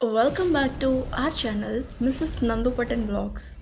Welcome back to our channel Mrs. Nandu Patan Vlogs.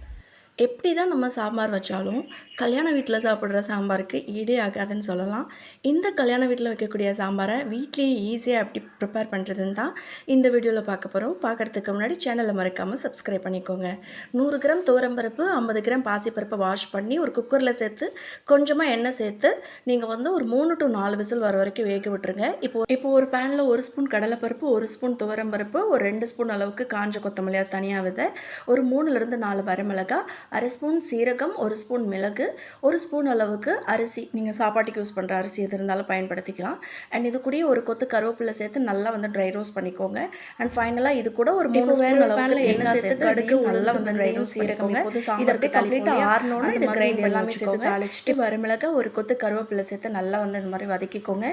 எப்படி தான் நம்ம சாம்பார் வச்சாலும் கல்யாண வீட்டில் சாப்பிட்ற சாம்பாருக்கு ஈடே ஆகாதுன்னு சொல்லலாம். இந்த கல்யாண வீட்டில் வைக்கக்கூடிய சாம்பாரை வீட்லேயே ஈஸியாக எப்படி ப்ரிப்பேர் பண்ணுறதுன்னு தான் இந்த வீடியோவில் பார்க்க போகிறோம் பார்க்குறதுக்கு முன்னாடி சேனலை மறக்காமல் சப்ஸ்கிரைப் பண்ணிக்கோங்க. நூறு கிராம் துவரம்பருப்பு ஐம்பது கிராம் பாசிப்பருப்பை வாஷ் பண்ணி ஒரு குக்கரில் சேர்த்து கொஞ்சமாக எண்ணெய் சேர்த்து நீங்கள் வந்து ஒரு மூணு டு நாலு விசில் வர வரைக்கும் வேக விட்டுருங்க. இப்போ இப்போ ஒரு பேனில் ஒரு ஸ்பூன் கடலைப்பருப்பு ஒரு ஸ்பூன் துவரம்பருப்பு ஒரு ரெண்டு ஸ்பூன் அளவுக்கு காஞ்ச கொத்தமல்லியாக தனியாக விதை ஒரு மூணுலேருந்து நாலு வரமிளகா அரை ஸ்பூன் சீரகம் ஒரு ஸ்பூன் மிளகு ஒரு ஸ்பூன் அளவுக்கு அரிசி. நீங்கள் சாப்பாட்டுக்கு யூஸ் பண்ணுற அரிசி எது இருந்தாலும் பயன்படுத்திக்கலாம். அண்ட் இது கூடயே ஒரு கொத்து கருவேப்பிலை சேர்த்து நல்லா வந்து ட்ரை ரோஸ்ட் பண்ணிக்கோங்க. அண்ட் ஃபைனலாக இது கூட ஒரு மூணு ஸ்பூன் அளவுக்கு எண்ணெய் சேர்த்து கடுகு நல்லா வந்து ட்ரை ரோஸ்ட் சீரகம் இதை அப்படியே கம்ப்ளீட்டாக ஆறணும்னா இது கிரைண்ட் எல்லாமே சேர்த்து தாளிச்சிட்டு வரமிளகா ஒரு கொத்து கருவேப்பிலை சேர்த்து நல்லா வந்து இந்த மாதிரி வதக்கிக்கோங்க.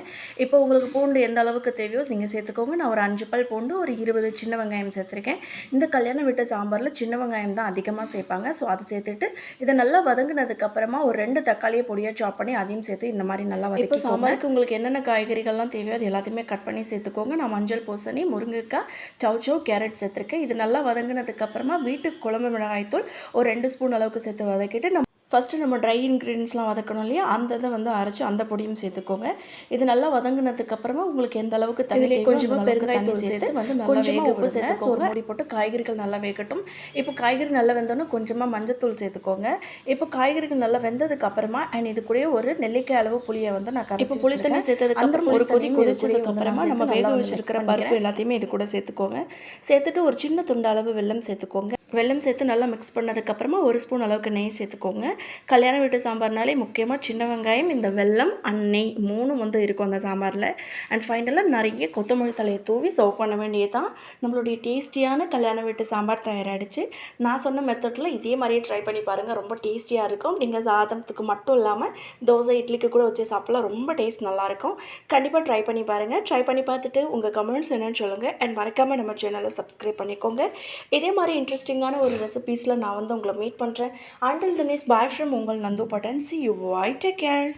இப்போ உங்களுக்கு பூண்டு எந்த அளவுக்கு தேவையோ நீங்கள் சேர்த்துக்கோங்க. நான் ஒரு அஞ்சு பல் பூண்டு ஒரு இருபது சின்ன வெங்காயம் சேர்த்துருக்கேன். இந்த கல்யாணம் வீட்டு சாம்பாரில் சின்ன வெங்காயம் தான் அதிகமாக சேர்ப்பாங்க. ஸோ அதை சேர்த்துட்டு இதை நல்லா வதங்கினதுக்கு அப்புறமா ஒரு ரெண்டு தக்காளியை பொடியாக சாப் பண்ணி அதையும் சேர்த்து இந்த மாதிரி நல்லா வதக்கி சாம்பாருக்கு உங்களுக்கு என்னென்ன காய்கறிகள்லாம் தேவையோ அது எல்லாத்தையுமே கட் பண்ணி சேர்த்துக்கோங்க. நான் மஞ்சள் பூசணி முருங்கைக்காய் சவுச்சோ கேரட் சேர்த்துருக்கேன். இது நல்லா வதங்கினதுக்கு அப்புறமா வீட்டு குழம்பு மிளகாய்த்தூள் ஒரு ரெண்டு ஸ்பூன் அளவுக்கு சேர்த்து வதக்கிட்டு நம்ம ஃபஸ்ட்டு நம்ம ட்ரை இன்க்ரீடியன்ஸ்லாம் வதக்கணும் இல்லையா? அந்த இதை வந்து அரைச்சி அந்த பொடியும் சேர்த்துக்கோங்க. இது நல்லா வதங்கினதுக்கு அப்புறமா உங்களுக்கு எந்த அளவுக்கு தண்ணி கொஞ்சமாக பெருங்காயத்தூள் சேர்த்து வந்து கொஞ்சமாக உப்பு சேர்த்துக்கோங்க. மூடி போட்டு காய்கறிகள் நல்லா வேகட்டும். இப்போ காய்கறி நல்லா வெந்தோன்னே கொஞ்சமாக மஞ்சத்தூள் சேர்த்துக்கோங்க. இப்போ காய்கறிகள் நல்லா வெந்ததுக்கு அப்புறமா அண்ட் இது கூட ஒரு நெல்லிக்காய் அளவு புளியை வந்து நான் கரைச்சி புளி தண்ணி சேர்த்ததுக்கு அப்புறம் ஒரு கொதி கொதிச்சதுக்கு அப்புறமா நம்ம வேக வச்சிருக்கிற பருப்பு எல்லாத்தையுமே இது கூட சேர்த்துக்கோங்க. சேர்த்துட்டு ஒரு சின்ன துண்டு அளவு வெல்லம் சேர்த்துக்கோங்க. வெல்லம் சேர்த்து நல்லா மிக்ஸ் பண்ணதுக்கப்புறமா ஒரு ஸ்பூன் அளவுக்கு நெய் சேர்த்துக்கோங்க. கல்யாண வீட்டு சாம்பார்னாலே முக்கியமாக சின்ன வெங்காயம் இந்த வெல்லம் அண்ட் நெய் மூணும் வந்து இருக்கும் அந்த சாம்பாரில். அண்ட் ஃபைனலாக நிறைய கொத்தமல்லி தலையை தூவி சர்வ் பண்ண வேண்டியதான் நம்மளுடைய டேஸ்டியான கல்யாண வீட்டு சாம்பார் தயாராகிடுச்சு நான் சொன்ன மெத்தடில் இதே மாதிரியே ட்ரை பண்ணி பாருங்கள் ரொம்ப டேஸ்டியாக இருக்கும். நீங்கள் சாதத்துக்கு மட்டும் இல்லாமல் தோசை இட்லிக்கு கூட வச்சு சாப்பிட்லாம். ரொம்ப டேஸ்ட் நல்லாயிருக்கும் கண்டிப்பாக ட்ரை பண்ணி பாருங்கள் ட்ரை பண்ணி பார்த்துட்டு உங்கள் கமெண்ட்ஸ் என்னென்னு சொல்லுங்கள் அண்ட் மறக்காமல் நம்ம சேனலை சப்ஸ்கிரைப் பண்ணிக்கோங்க. இதே மாதிரி இன்ட்ரெஸ்டிங்கான ஒரு ரெசிபீஸில் நான் வந்து உங்களை மீட் பண்ணுறேன் அண்டில் தினேஸ் பாய் ஃப்ரம் உங்கள் Nandu Pattan. See you I take care